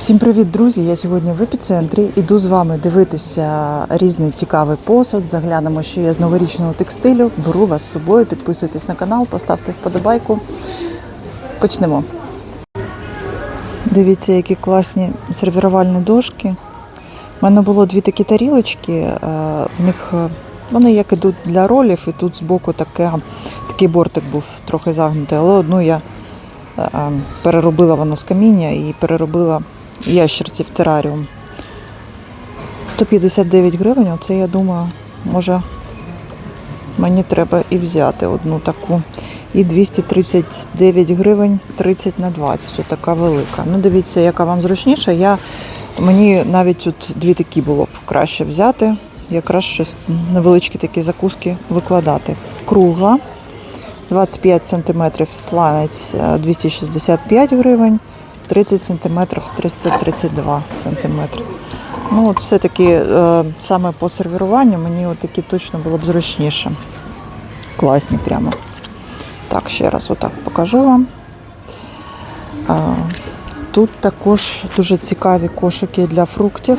Всім привіт, друзі! Я сьогодні в епіцентрі. Іду з вами дивитися різний цікавий посуд. Заглянемо, що є з новорічного текстилю. Беру вас з собою. Підписуйтесь на канал, поставте вподобайку. Почнемо. Дивіться, які класні сервірувальні дошки. У мене було дві такі тарілочки. е, В них е, вони як ідуть для ролів, і тут збоку таке, такий бортик був трохи загнутий, але одну я е, переробила воно з каміння і переробила ящерці в тераріум. 159 гривень, оце я думаю, може мені треба і взяти одну таку. І 239 гривень 30 на 20, отака велика. Ну, дивіться, яка вам зручніша. Я, мені навіть тут дві такі було б краще взяти. Якраз щось невеличкі такі закуски викладати. Кругла 25 см сланець е, 265 гривень, 30 см 332 см. Ну, от все-таки е, саме по сервіруванню мені такі точно було б зручніше. Класні прямо. Так, ще раз отак покажу вам. А, тут також дуже цікаві кошики для фруктів.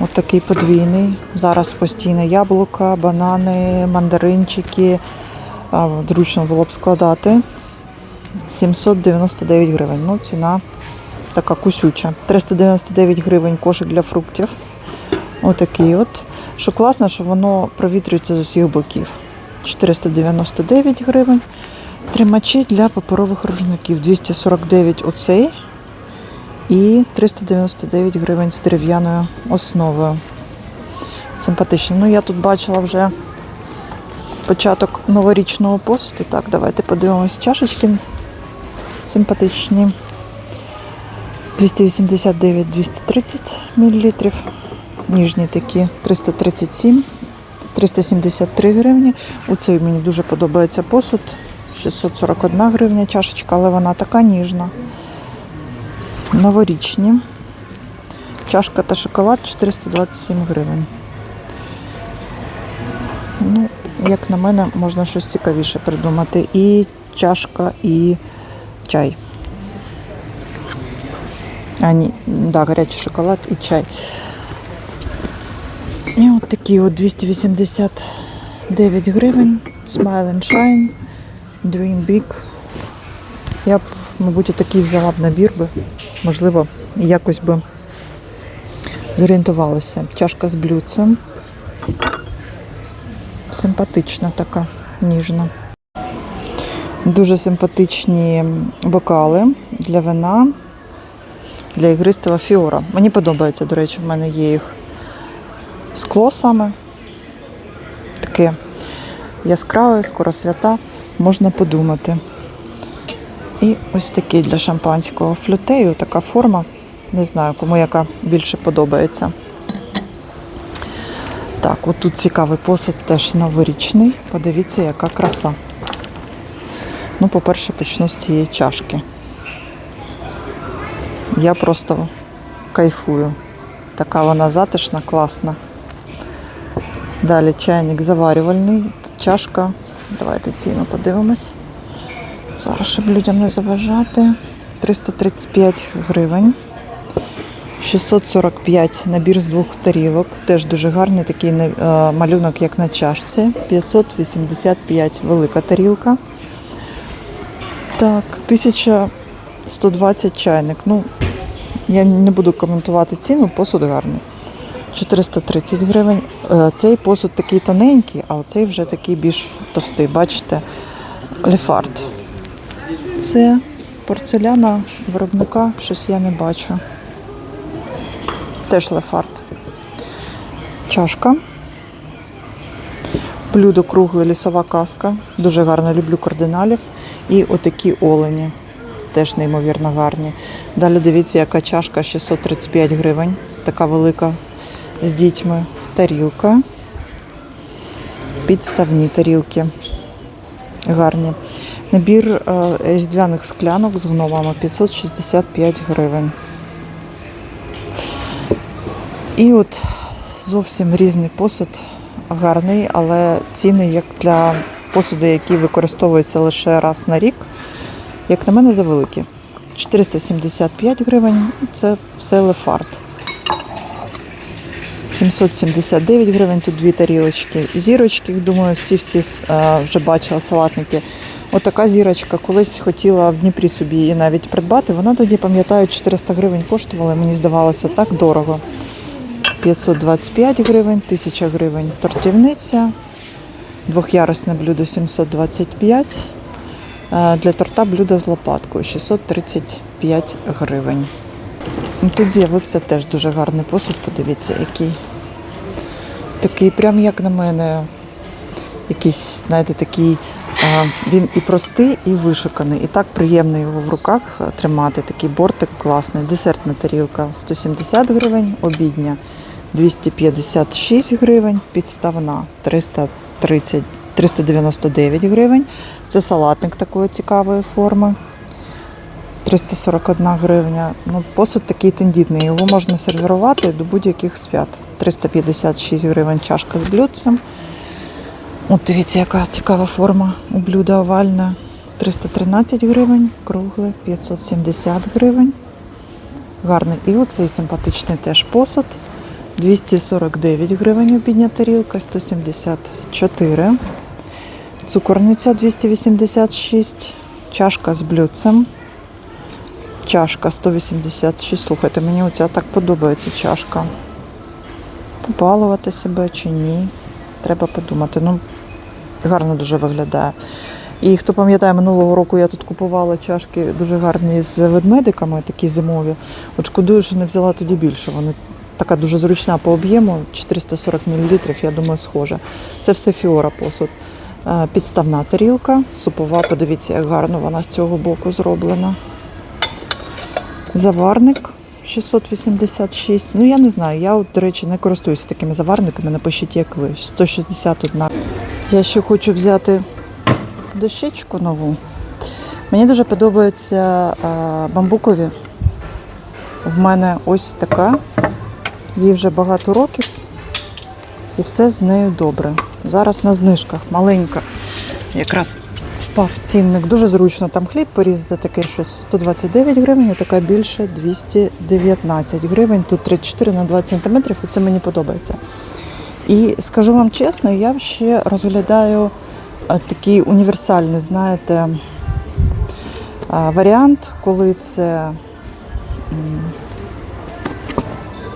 От такий подвійний. Зараз постійно яблука, банани, мандаринчики. Зручно було б складати. 799 гривень. Ну, ціна така кусюча. 399 гривень кошик для фруктів. Отакий от. Що класно, що воно провітрюється з усіх боків. 499 гривень. Тримачі для паперових рушників. 249 оцей. І 399 гривень з дерев'яною основою. Симпатично. Ну, я тут бачила вже початок новорічного посуду. Так, давайте подивимось чашечки симпатичні. 289-230 мл. Ніжні такі 337, 373 гривні. Оцей мені дуже подобається посуд. 641 гривня чашечка, але вона така ніжна. Новорічні. Чашка та шоколад 427 гривень. Ну, як на мене, можна щось цікавіше придумати. І чашка, і чай. А, да, гарячий шоколад і чай. І от такі от 289 гривень. Smile and Shine. Dream Big. Я б, мабуть, такий взяла б набір би. Можливо, якось би зорієнтувалася. Чашка з блюдцем. Симпатична така, ніжна. Дуже симпатичні бокали для вина, для ігристого фіора. Мені подобається, до речі, в мене є їх скло саме. Таке яскраве, скоро свята, можна подумати. І ось такий для шампанського флютею, така форма. Не знаю, кому яка більше подобається. Так, от тут цікавий посуд теж новорічний. Подивіться, яка краса. Ну, по-перше, почну з цієї чашки. Я просто кайфую. Така вона затишна, класна. Далі чайник заварювальний, чашка. Давайте ціну подивимось. Зараз, щоб людям не заважати. 335 гривень. 645 набір з двох тарілок. Теж дуже гарний такий е, малюнок, як на чашці. 585 велика тарілка. Так, 1120 чайник. Ну, я не буду коментувати ціну, посуд гарний. 430 гривень. Е, Цей посуд такий тоненький, а оцей вже такий більш товстий. Бачите, лефард. Це порцеляна виробника, щось я не бачу. Теж лефард. Чашка. Блюдо кругле, лісова каска. Дуже гарно люблю кардиналів. І отакі олені. Теж неймовірно гарні. Далі дивіться, яка чашка 635 гривень. Така велика з дітьми. Тарілка. Підставні тарілки. Гарні. Набір е, різдвяних склянок з гномами 565 гривень. І от зовсім різний посуд, гарний, але ціни як для посуду, який використовується лише раз на рік, як на мене, завеликі. 475 гривень. Це все лефарт. 779 гривень, тут дві тарілочки. Зірочки, думаю, всі всі е, вже бачили салатники. Отака зірочка. Колись хотіла в Дніпрі собі її навіть придбати. Вона тоді, пам'ятаю, 400 гривень коштувала. Мені здавалося так дорого. 525 гривень, 1000 гривень тортівниця. Двох'ярусне блюдо 725. Е, Для торта блюдо з лопаткою 635 гривень. Ну, Тут з'явився теж дуже гарний посуд, подивіться, який. Такий, прям як на мене, якийсь, знаєте, такий. Він і простий, і вишуканий. І так приємно його в руках тримати. Такий бортик класний. Десертна тарілка 170 гривень, обідня 256 гривень, підставна 330, 399 гривень. Це салатник такої цікавої форми. 341 гривня. Ну, посуд такий тендітний. Його можна сервірувати до будь-яких свят. 356 гривень чашка з блюдцем. От дивіться, яка цікава форма у блюда овальна. 313 гривень, кругле 570 гривень. Гарний. І оцей симпатичний теж посуд. 249 гривень обідня тарілка, 174. Цукорниця 286, чашка з блюдцем. Чашка 186. Слухайте, мені оця так подобається чашка. Побалувати себе чи ні. Треба подумати. Ну, гарно дуже виглядає. І хто пам'ятає, минулого року я тут купувала чашки дуже гарні з ведмедиками, такі зимові. От шкодую, що не взяла тоді більше. Вони така дуже зручна по об'єму, 440 мл, я думаю, схожа. Це все фіора посуд. Е, Підставна тарілка, супова, подивіться, як гарно вона з цього боку зроблена. Заварник 686. Ну, я не знаю. Я, от, до речі, не користуюся такими заварниками. Напишіть, як ви. 161. Я ще хочу взяти дощечку нову. Мені дуже подобаються а, бамбукові. В мене ось така. Їй вже багато років. І все з нею добре. Зараз на знижках маленька. Якраз впав цінник. Дуже зручно там хліб порізати, таке щось 129 гривень, така більше 219 гривень. Тут 34 на 20 см, і це мені подобається. І скажу вам чесно, я ще розглядаю такий універсальний, знаєте, варіант, коли це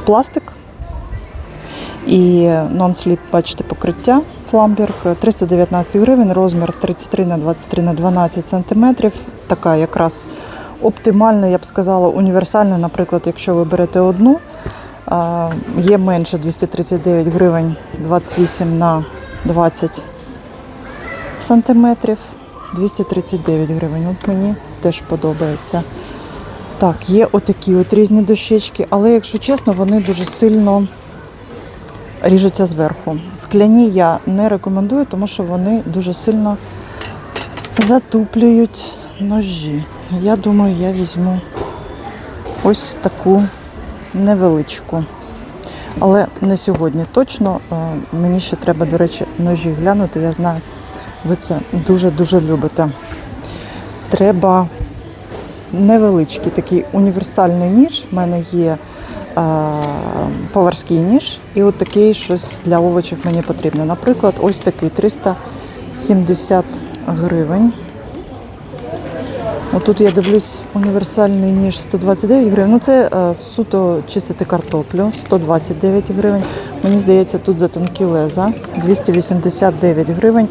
пластик і нон-сліп, бачите, покриття фламберг 319 гривень, розмір 33 на 23 на 12 сантиметрів. Така якраз оптимальна, я б сказала, універсальна. Наприклад, якщо ви берете одну, є менше 239 гривень 28 на 20 сантиметрів. 239 гривень. От мені теж подобається. Так, є отакі от різні дощечки, але якщо чесно, вони дуже сильно ріжуться зверху. Скляні я не рекомендую, тому що вони дуже сильно затуплюють ножі. Я думаю, я візьму ось таку невеличку. Але не сьогодні точно. Е, Мені ще треба, до речі, ножі глянути. Я знаю, ви це дуже-дуже любите. Треба невеличкий такий універсальний ніж. В мене є поварський ніж, і от такий щось для овочів мені потрібно. Наприклад, ось такий 370 гривень. Отут я дивлюсь універсальний ніж 129 гривень. Ну це е, суто чистити картоплю 129 гривень. Мені здається, тут за тонкі леза 289 гривень.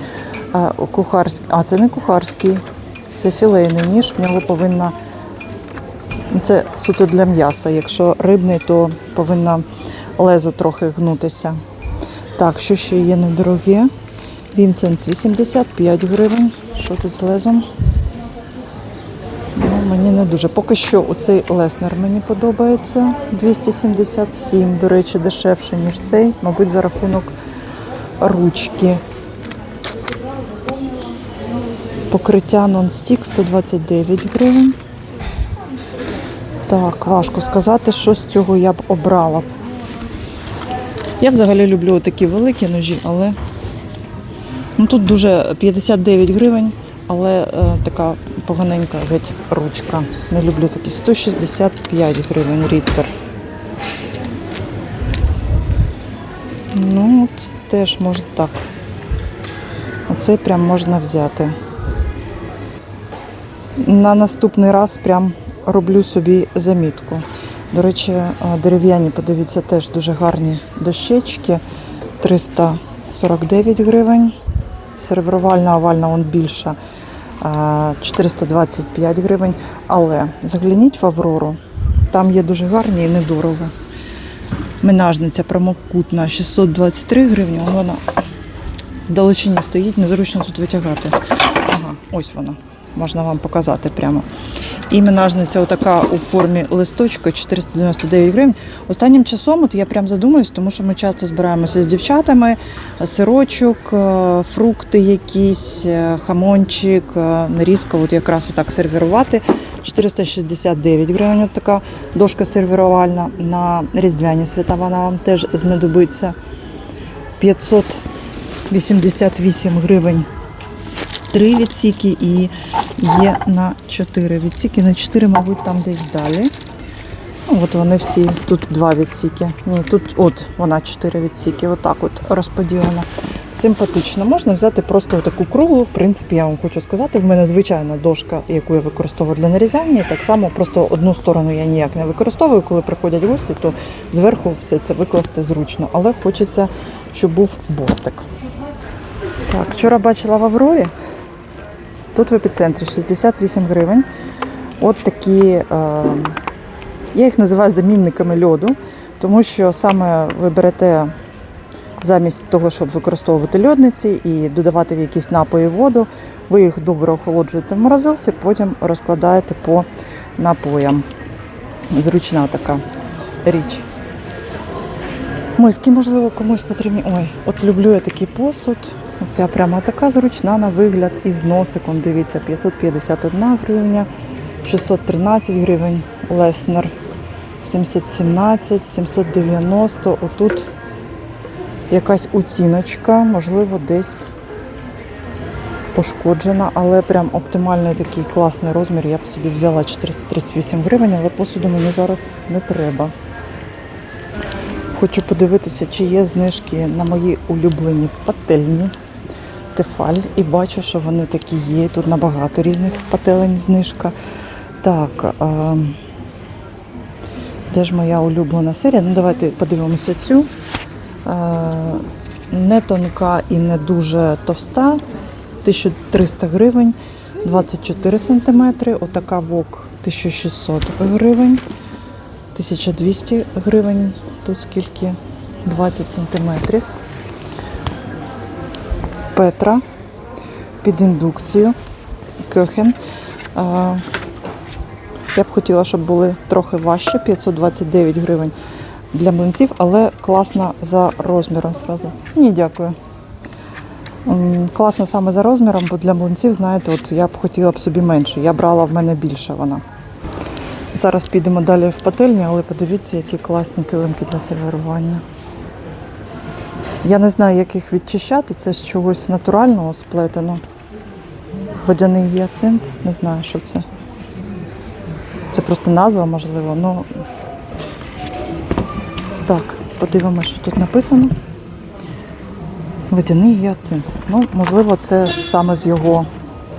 Е, кухарський, а це не кухарський, це філейний ніж. В нього повинна це суто для м'яса. Якщо рибний, то повинна лезо трохи гнутися. Так, що ще є недороге? Вінсент 85 гривень. Що тут з лезом? Ну, мені не дуже. Поки що оцей Леснер мені подобається. 277, до речі, дешевше, ніж цей, мабуть, за рахунок ручки. Покриття нон-стік 129 гривень. Так, важко сказати, що з цього я б обрала. Я взагалі люблю такі великі ножі, але ну, тут дуже 59 гривень, але е, така поганенька геть ручка. Не люблю такі. 165 гривень ріттер. Ну, от теж можна так. Оцей прям можна взяти. На наступний раз прям роблю собі замітку. До речі, е, дерев'яні, подивіться, теж дуже гарні дощечки. 349 гривень. Сервірувальна, овальна, он більша. е, 425 гривень. Але загляніть в Аврору. Там є дуже гарні і недорого. Менажниця промокутна 623 гривні. Вон Вона далечині стоїть, незручно тут витягати. Ага, ось вона. Можна вам показати прямо. І менажниця отака у формі листочка 499 гривень. Останнім часом от я прям задумуюсь, тому що ми часто збираємося з дівчатами, сирочок, е, фрукти якісь, е, хамончик, е, нарізка, от якраз отак сервірувати. 469 гривень, от така дошка сервірувальна на різдвяні свята, вона вам теж знадобиться. 588 гривень три відсіки і є на 4 відсіки. На 4, мабуть, там десь далі. Ну, от вони всі, тут два відсіки. Ні, тут от вона 4 відсіки, отак от розподілена. Симпатично. Можна взяти просто таку круглу. В принципі, я вам хочу сказати, в мене звичайна дошка, яку я використовую для нарізання. Так само просто одну сторону я ніяк не використовую. Коли приходять гості, то зверху все це викласти зручно. Але хочеться, щоб був бортик. Так, вчора бачила в Аврорі. Тут в епіцентрі 68 гривень. От такі, е, я їх називаю замінниками льоду, тому що саме ви берете замість того, щоб використовувати льодниці і додавати в якісь напої воду, ви їх добре охолоджуєте в морозилці, потім розкладаєте по напоям. Зручна така річ. Миски, можливо, комусь потрібні. Ой, от люблю я такий посуд. Оця прямо така зручна на вигляд із носиком. Дивіться, 551 гривня, 613 гривень Леснер, 717, 790. Отут якась оціночка, можливо, десь пошкоджена, але прям оптимальний такий класний розмір. Я б собі взяла 438 гривень, але посуду мені зараз не треба. Хочу подивитися, чи є знижки на мої улюблені пательні. Тефаль. І бачу, що вони такі є. Тут набагато різних пательень знижка. Так, а, де ж моя улюблена серія? Ну, давайте подивимося цю. А, не тонка і не дуже товста. 1300 гривень, 24 сантиметри. Отака вок 1600 гривень. 1200 гривень. Тут скільки? 20 сантиметрів. Петра під індукцію. Кьохен. Я б хотіла, щоб були трохи важче, 529 гривень для млинців, але класна за розміром. Зразу. Ні, дякую. Класна саме за розміром, бо для млинців, знаєте, от я б хотіла б собі менше. Я брала в мене більше вона. Зараз підемо далі в пательню, але подивіться, які класні килимки для сервірування. Я не знаю, як їх відчищати. Це з чогось натурального сплетено. Водяний гіацинт. Не знаю, що це. Це просто назва, можливо. Ну так, подивимося, що тут написано. Водяний гіацинт. Ну, можливо, це саме з його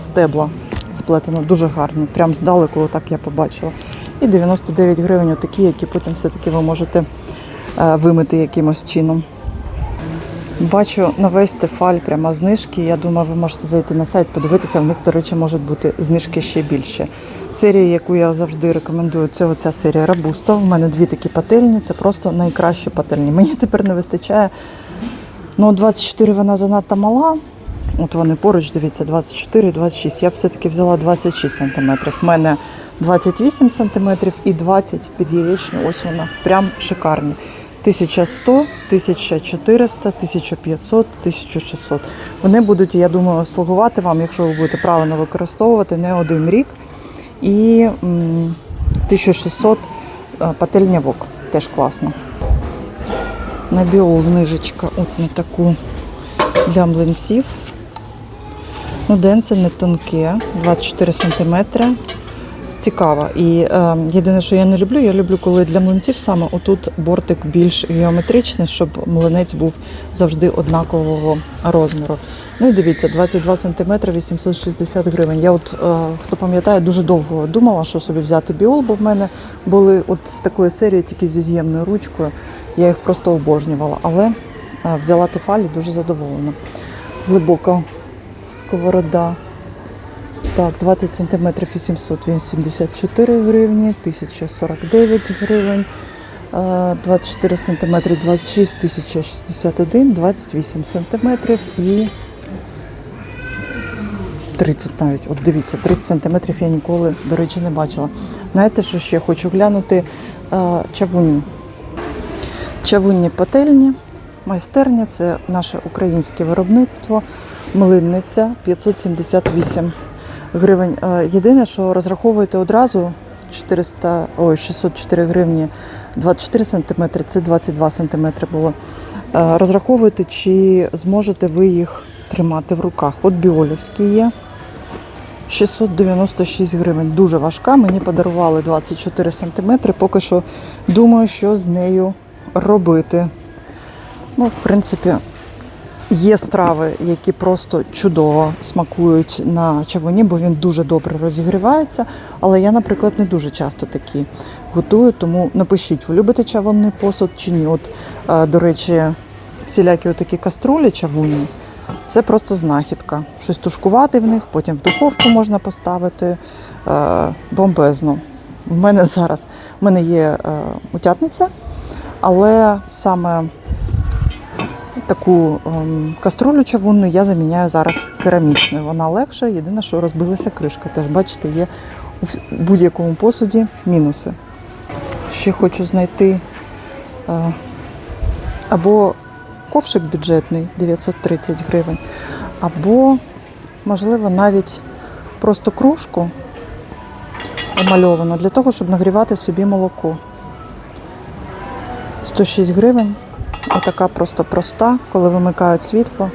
стебла сплетено. Дуже гарні. Прям здалеку, отак я побачила. І 99 гривень, отакі, які потім все-таки ви можете е, вимити якимось чином. Бачу на весь прямо знижки. Я думаю, ви можете зайти на сайт, подивитися. В них, до речі, можуть бути знижки ще більше. Серія, яку я завжди рекомендую, це оця серія Рабусто. У мене дві такі пательні, це просто найкращі пательні. Мені тепер не вистачає. Ну, 24 вона занадто мала. От вони поруч, дивіться, 24 і 26. Я б все-таки взяла 26 см. В мене 28 см і 20 під яєчню. Ось вона. Прям шикарні. 1100, 1400, 1500, 1600. Вони будуть, я думаю, слугувати вам, якщо ви будете правильно використовувати, не один рік. І 1600 е, пательня вок. Теж класно. На біол знижечка от на таку для млинців. Ну, денце не тонке, 24 см. Цікаво. І е, єдине, що я не люблю, я люблю, коли для млинців саме отут бортик більш геометричний, щоб млинець був завжди однакового розміру. Ну і дивіться, 22 см 860 гривень. Я от, е, хто пам'ятає, дуже довго думала, що собі взяти біол, бо в мене були от з такої серії тільки зі з'ємною ручкою. Я їх просто обожнювала. Але е, взяла тефалі дуже задоволена. Глибока сковорода. Так, 20 см 884 гривні, 1049 гривень, е, 24 см 26 1061, 28 см і 30 навіть. От дивіться, 30 см я ніколи, до речі, не бачила. Знаєте, що ще хочу глянути? Чавунні. Чавунні пательні, майстерня це наше українське виробництво, млинниця 578 гривень. Е, Єдине, що розраховуєте одразу 400, ой, 604 гривні 24 сантиметри, це 22 сантиметри було. Е, Розраховуйте, чи зможете ви їх тримати в руках. От біолівські є. 696 гривень. Дуже важка. Мені подарували 24 сантиметри. Поки що думаю, що з нею робити. Ну, в принципі, є страви, які просто чудово смакують на чавуні, бо він дуже добре розігрівається. Але я, наприклад, не дуже часто такі готую, тому напишіть, ви любите чавунний посуд чи ні. От, е, до речі, всілякі такі каструлі чавунні. Це просто знахідка. Щось тушкувати в них, потім в духовку можна поставити. Е, бомбезно. У мене зараз в мене є е, утятниця, але саме таку ем, каструлю чавунну я заміняю зараз керамічною. Вона легша, єдине, що розбилася кришка. Теж бачите, є у будь-якому посуді мінуси. Ще хочу знайти е, або ковшик бюджетний 930 гривень, або, можливо, навіть просто кружку намальовану для того, щоб нагрівати собі молоко. 106 гривень. Отака просто проста, коли вимикають світло.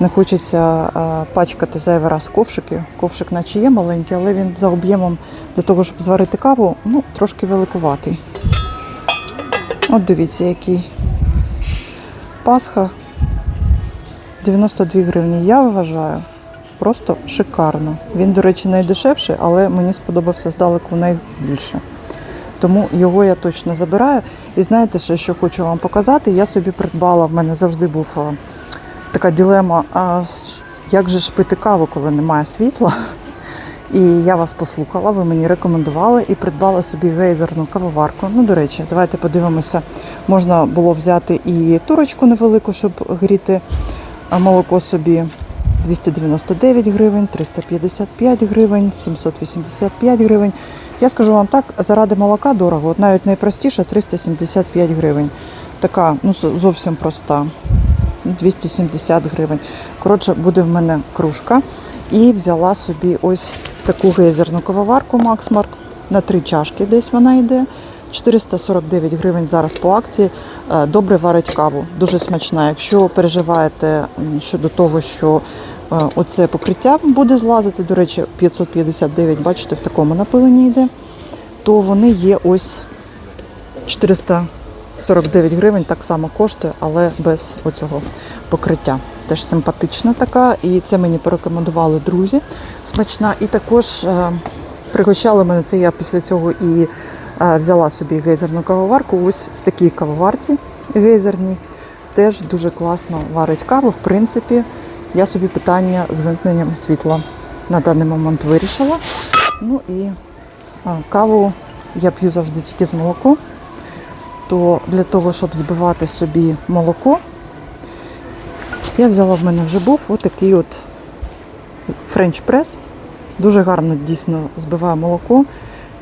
Не хочеться е, пачкати зайвий раз ковшики. Ковшик наче є маленький, але він за об'ємом для того, щоб зварити каву, ну, трошки великуватий. От дивіться, який Пасха 92 гривні. Я вважаю просто шикарно. Він, до речі, найдешевший, але мені сподобався здалеку найбільше. Тому його я точно забираю. І знаєте, ще, що хочу вам показати, я собі придбала, в мене завжди був е, така дилема, а як же ж пити каву, коли немає світла. І я вас послухала, ви мені рекомендували і придбала собі гейзерну кавоварку. Ну, до речі, давайте подивимося. Можна було взяти і турочку невелику, щоб гріти молоко собі. 299 гривень, 355 гривень, 785 гривень. Я скажу вам так, заради молока дорого, от навіть найпростіше 375 гривень. Така, ну зовсім проста. 270 гривень. Коротше, буде в мене кружка. І взяла собі ось таку гейзерну кавоварку Максмарк на три чашки. Десь вона йде. 449 гривень зараз по акції. Е, Добре варить каву, дуже смачна. Якщо переживаєте щодо того, що оце покриття буде злазити, до речі, 559, бачите, в такому напиленні йде, то вони є ось 449 гривень, так само коштує, але без оцього покриття. Теж симпатична така, і це мені порекомендували друзі. Смачна. І також е, пригощали мене це. Я після цього і е, взяла собі гейзерну кавоварку. Ось в такій кавоварці гейзерній. Теж дуже класно варить каву. В принципі, я собі питання з вимкненням світла на даний момент вирішила. Ну і каву я п'ю завжди тільки з молоком. То для того, щоб збивати собі молоко, я взяла в мене вже був отакий от френч прес. Дуже гарно дійсно збиває молоко.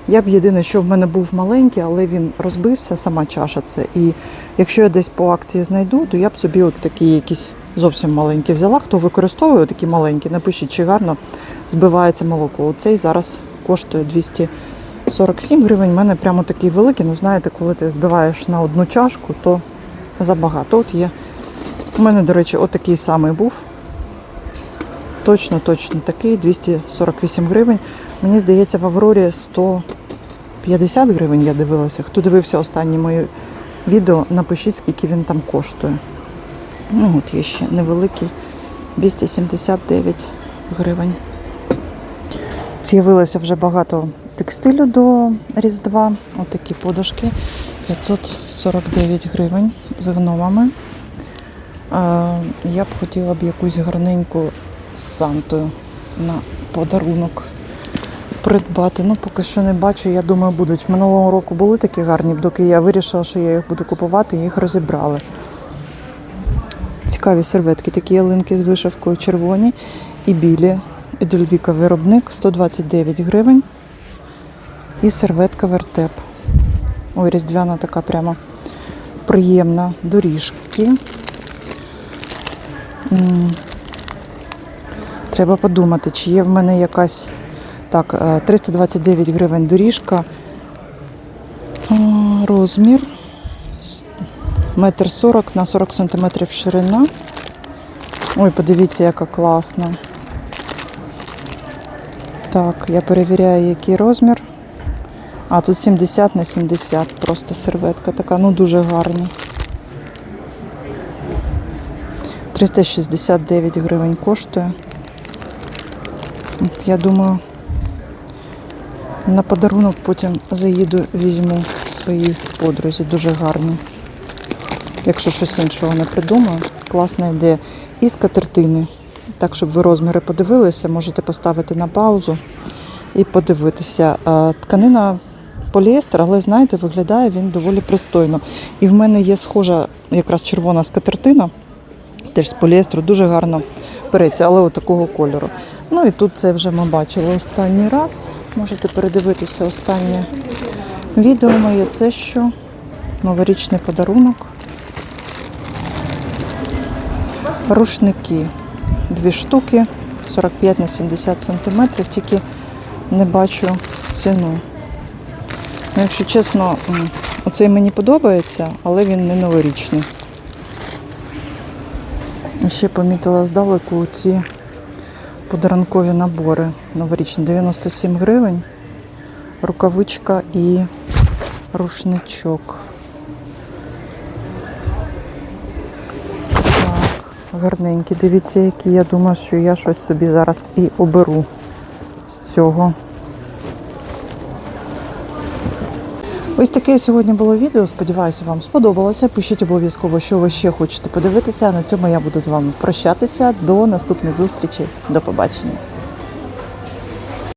Я б єдине, що в мене був маленький, але він розбився, сама чаша це. І якщо я десь по акції знайду, то я б собі от такі якісь зовсім маленькі взяла. Хто використовує такі маленькі, напишіть, чи гарно збивається молоко. Оцей зараз коштує 247 гривень. У мене прямо такий великий. Ну, знаєте, коли ти збиваєш на одну чашку, то забагато. От є. У мене, до речі, отакий самий був. точно, точно такий, 248 гривень. Мені здається, в Аврорі 150 гривень я дивилася. Хто дивився останні мої відео, напишіть, скільки він там коштує. Ну, от є ще невеликий, 279 гривень. З'явилося вже багато текстилю до Різдва. Отакі подушки. 549 гривень з гномами. Я б хотіла б якусь гарненьку з Сантою на подарунок придбати. Ну, поки що не бачу, я думаю, будуть. Минулого року були такі гарні, доки я вирішила, що я їх буду купувати, їх розібрали. Цікаві серветки, такі ялинки з вишивкою червоні і білі. Едельвіка виробник 129 гривень. І серветка вертеп. Ой, різдвяна така прямо приємна доріжки. Треба подумати, чи є в мене якась. Так, е, 329 гривень доріжка. Е, Розмір. Метр сорок на 40 сантиметрів ширина. Ой, подивіться, яка класна. Так, я перевіряю, який розмір. А, тут 70 на 70, просто серветка така, ну дуже гарні. 369 гривень коштує. От, я думаю, на подарунок потім заїду, візьму свої подрузі, дуже гарні. Якщо щось іншого не придумаю, класна ідея. І скатертини. Так, щоб ви розміри подивилися, можете поставити на паузу і подивитися. Тканина поліестер, але знаєте, виглядає він доволі пристойно. І в мене є схожа якраз червона скатертина, теж з поліестру, дуже гарно переться, але от такого кольору. Ну і тут це вже ми бачили останній раз. Можете передивитися останнє відео моє. Це що? Новорічний подарунок. Рушники. Дві штуки, 45 на 70 сантиметрів, тільки не бачу ціну. Ну, якщо чесно, оцей мені подобається, але він не новорічний. Ще помітила здалеку ці подарункові набори новорічні. 97 гривень, рукавичка і рушничок. Гарненькі. Дивіться, які. Я думаю, що я щось собі зараз і оберу з цього. Ось таке сьогодні було відео. Сподіваюся, вам сподобалося. Пишіть обов'язково, що ви ще хочете подивитися. На цьому я буду з вами прощатися. До наступних зустрічей. До побачення.